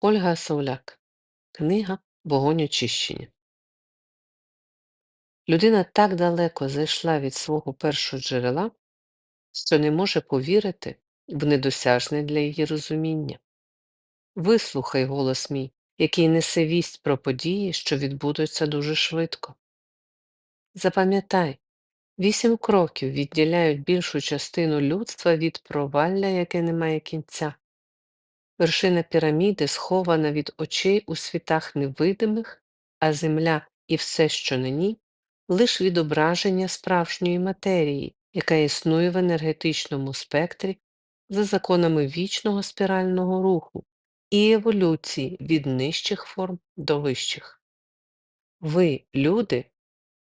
Ольга Сауляк. Книга Вогонь очищення. Людина так далеко зайшла від свого першого джерела, що не може повірити в недосяжне для її розуміння. Вислухай голос мій, який несе вість про події, що відбудуться дуже швидко. Запам'ятай, вісім кроків відділяють більшу частину людства від провалля, яке не має кінця. Вершина піраміди схована від очей у світах невидимих, а земля і все, що на ній, лиш відображення справжньої матерії, яка існує в енергетичному спектрі за законами вічного спірального руху і еволюції від нижчих форм до вищих. Ви, люди,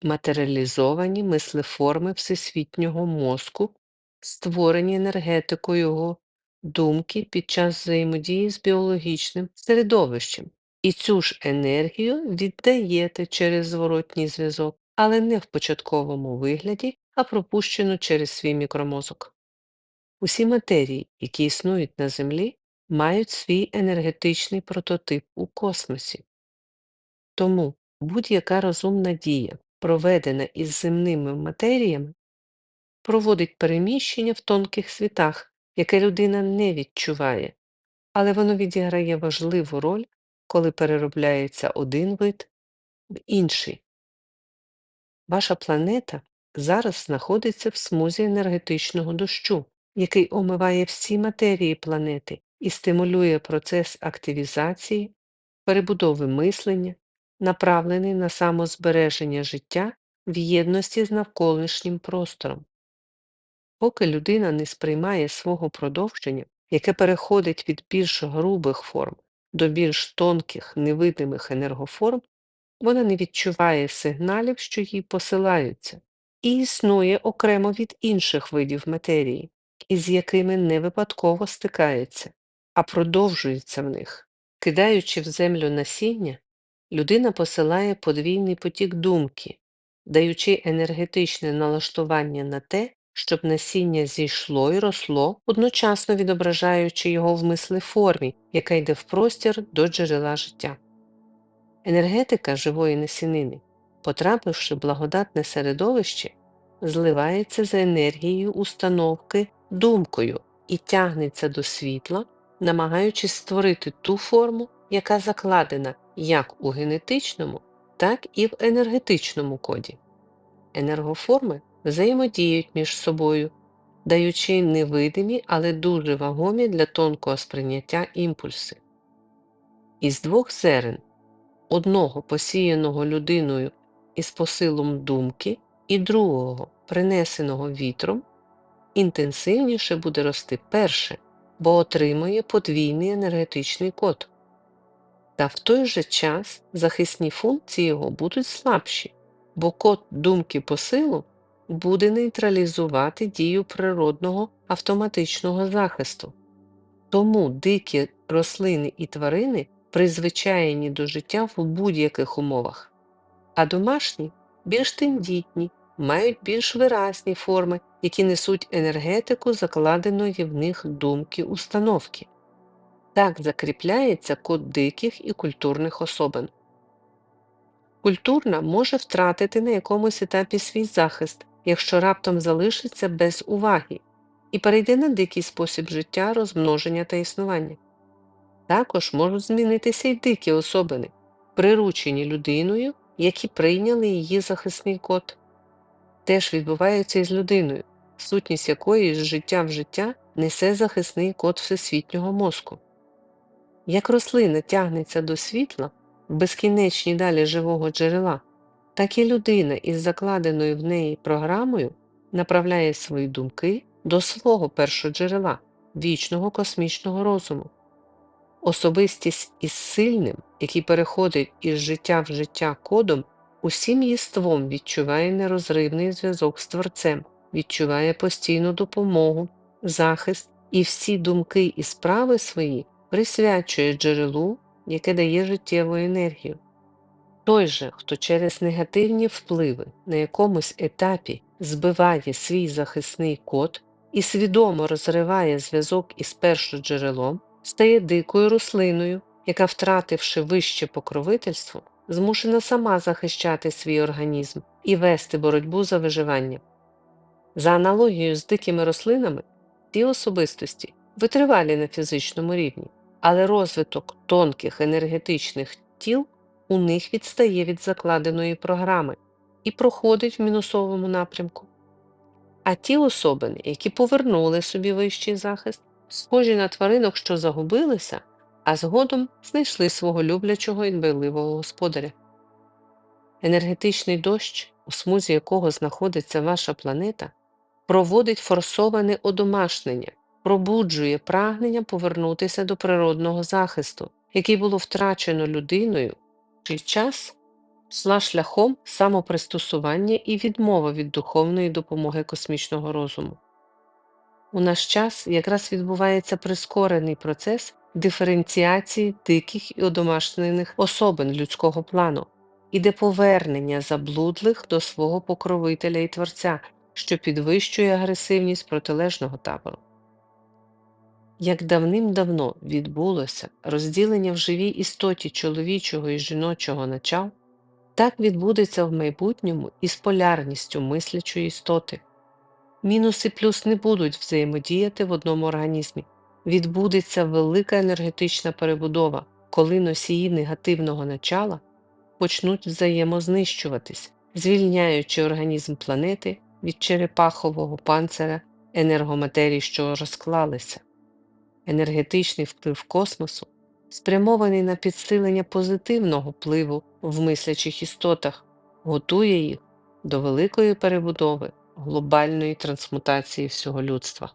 матеріалізовані мислеформи всесвітнього мозку, створені енергетикою його думки під час взаємодії з біологічним середовищем, і цю ж енергію віддаєте через зворотній зв'язок, але не в початковому вигляді, а пропущену через свій мікромозок. Усі матерії, які існують на Землі, мають свій енергетичний прототип у космосі. Тому будь-яка розумна дія, проведена із земними матеріями, проводить переміщення в тонких світах, яке людина не відчуває, але воно відіграє важливу роль, коли переробляється один вид в інший. Ваша планета зараз знаходиться в смузі енергетичного дощу, який омиває всі матерії планети і стимулює процес активізації, перебудови мислення, направлений на самозбереження життя в єдності з навколишнім простором. Поки людина не сприймає свого продовження, яке переходить від більш грубих форм до більш тонких невидимих енергоформ, вона не відчуває сигналів, що їй посилаються, і існує окремо від інших видів матерії, із якими не випадково стикається, а продовжується в них. Кидаючи в землю насіння, людина посилає подвійний потік думки, даючи енергетичне налаштування на те, щоб насіння зійшло і росло, одночасно відображаючи його в мисли формі, яка йде в простір до джерела життя. Енергетика живої насінини, потрапивши в благодатне середовище, зливається за енергією установки думкою і тягнеться до світла, намагаючись створити ту форму, яка закладена як у генетичному, так і в енергетичному коді. Енергоформи взаємодіють між собою, даючи невидимі, але дуже вагомі для тонкого сприйняття імпульси. Із двох зерен одного посіяного людиною із посилом думки, і другого, принесеного вітром, інтенсивніше буде рости перше, бо отримує подвійний енергетичний код. Та в той же час захисні функції його будуть слабші, бо код думки посилу буде нейтралізувати дію природного автоматичного захисту. Тому дикі рослини і тварини призвичаєні до життя в будь-яких умовах, а домашні більш тендітні, мають більш виразні форми, які несуть енергетику закладеної в них думки установки. Так закріпляється код диких і культурних особин. Культурна може втратити на якомусь етапі свій захист, якщо раптом залишиться без уваги, і перейде на дикий спосіб життя, розмноження та існування. Також можуть змінитися й дикі особини, приручені людиною, які прийняли її захисний код. Теж відбувається і з людиною, сутність якої з життя в життя несе захисний код всесвітнього мозку. Як рослина тягнеться до світла в безкінечній далі живого джерела, так і людина із закладеною в неї програмою направляє свої думки до свого першого джерела, вічного космічного розуму. Особистість із сильним, який переходить із життя в життя кодом, усім єством відчуває нерозривний зв'язок з Творцем, відчуває постійну допомогу, захист і всі думки і справи свої присвячує джерелу, яке дає життєву енергію. Той же, хто через негативні впливи на якомусь етапі збиває свій захисний код і свідомо розриває зв'язок із першоджерелом, стає дикою рослиною, яка, втративши вище покровительство, змушена сама захищати свій організм і вести боротьбу за виживання. За аналогією з дикими рослинами, ці особистості витривалі на фізичному рівні, але розвиток тонких енергетичних тіл у них відстає від закладеної програми і проходить в мінусовому напрямку. А ті особини, які повернули собі вищий захист, схожі на тваринок, що загубилися, а згодом знайшли свого люблячого і дбайливого господаря. Енергетичний дощ, у смузі якого знаходиться ваша планета, проводить форсоване одомашнення, пробуджує прагнення повернутися до природного захисту, який було втрачено людиною, чий час йшла шляхом самопристосування і відмова від духовної допомоги космічного розуму. У наш час якраз відбувається прискорений процес диференціації диких і одомашнених особин людського плану, іде повернення заблудлих до свого покровителя і творця, що підвищує агресивність протилежного табору. Як давним-давно відбулося розділення в живій істоті чоловічого і жіночого начал, так відбудеться в майбутньому і з полярністю мислячої істоти. Мінус і плюс не будуть взаємодіяти в одному організмі. Відбудеться велика енергетична перебудова, коли носії негативного начала почнуть взаємознищуватись, звільняючи організм планети від черепахового панциря енергоматерій, що розклалися. Енергетичний вплив космосу спрямований на підсилення позитивного впливу в мислячих істотах, готує їх до великої перебудови глобальної трансмутації всього людства.